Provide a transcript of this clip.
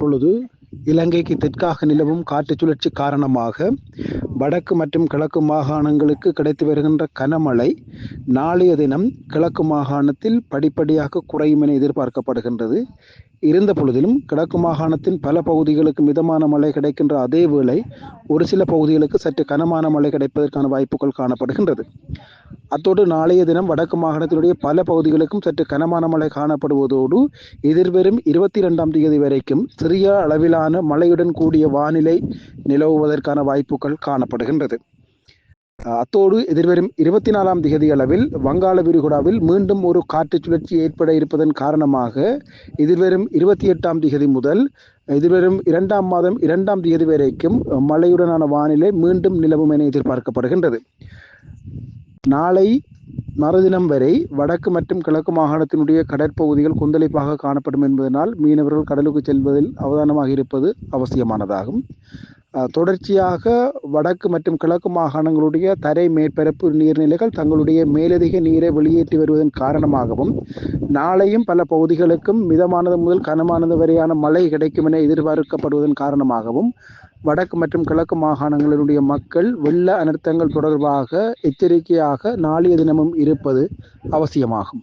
தற்பொழுது இலங்கைக்கு தெற்காக நிலவும் காற்று சுழற்சி காரணமாக வடக்கு மற்றும் கிழக்கு மாகாணங்களுக்கு கிடைத்து வருகின்ற கனமழை நாளைய தினம் கிழக்கு மாகாணத்தில் படிப்படியாக குறையும் என எதிர்பார்க்கப்படுகின்றது. இருந்த பொழுதிலும் கிழக்கு மாகாணத்தின் பல பகுதிகளுக்கு மிதமான மழை கிடைக்கின்ற அதே வேளை ஒரு சில பகுதிகளுக்கு சற்று கனமான மழை கிடைப்பதற்கான வாய்ப்புகள் காணப்படுகின்றது. அத்தோடு நாளைய தினம் வடக்கு மாகாணத்தினுடைய பல பகுதிகளுக்கும் சற்று கனமான மழை காணப்படுவதோடு எதிர்வரும் இருபத்தி இரண்டாம் தேதி வரைக்கும் சிறிய அளவிலான மழையுடன் கூடிய வானிலை நிலவுவதற்கான வாய்ப்புகள் காணப்படுகின்றது. அத்தோடு எதிர்வரும் இருபத்தி நாலாம் தேதி அளவில் வங்காள விரிகுடாவில் மீண்டும் ஒரு காற்று சுழற்சி ஏற்பட இருப்பதன் காரணமாக எதிர்வரும் இருபத்தி எட்டாம் தேதி முதல் எதிர்வரும் இரண்டாம் மாதம் இரண்டாம் தேதி வரைக்கும் மழையுடனான வானிலை மீண்டும் நிலவும் என எதிர்பார்க்கப்படுகின்றது. நாளை மறுதினம் வரை வடக்கு மற்றும் கிழக்கு மாகாணத்தினுடைய கடற்பகுதிகள் கொந்தளிப்பாக காணப்படும் என்பதனால் மீனவர்கள் கடலுக்கு செல்வதில் அவதானமாக இருப்பது அவசியமானதாகும். தொடர்ச்சியாக வடக்கு மற்றும் கிழக்கு மாகாணங்களுடைய தரை மேற்பரப்பு நீர்நிலைகள் தங்களுடைய மேலதிக நீரை வெளியேற்றி வருவதன் காரணமாகவும் நாளையும் பல பகுதிகளுக்கும் மிதமானது முதல் கனமானது வரையான மழை கிடைக்கும் என எதிர்பார்க்கப்படுவதன் காரணமாகவும் வடக்கு மற்றும் கிழக்கு மாகாணங்களினுடைய மக்கள் வெள்ள அனர்த்தங்கள் தொடர்பாக எச்சரிக்கையாக நாளைய தினமும் இருப்பது அவசியமாகும்.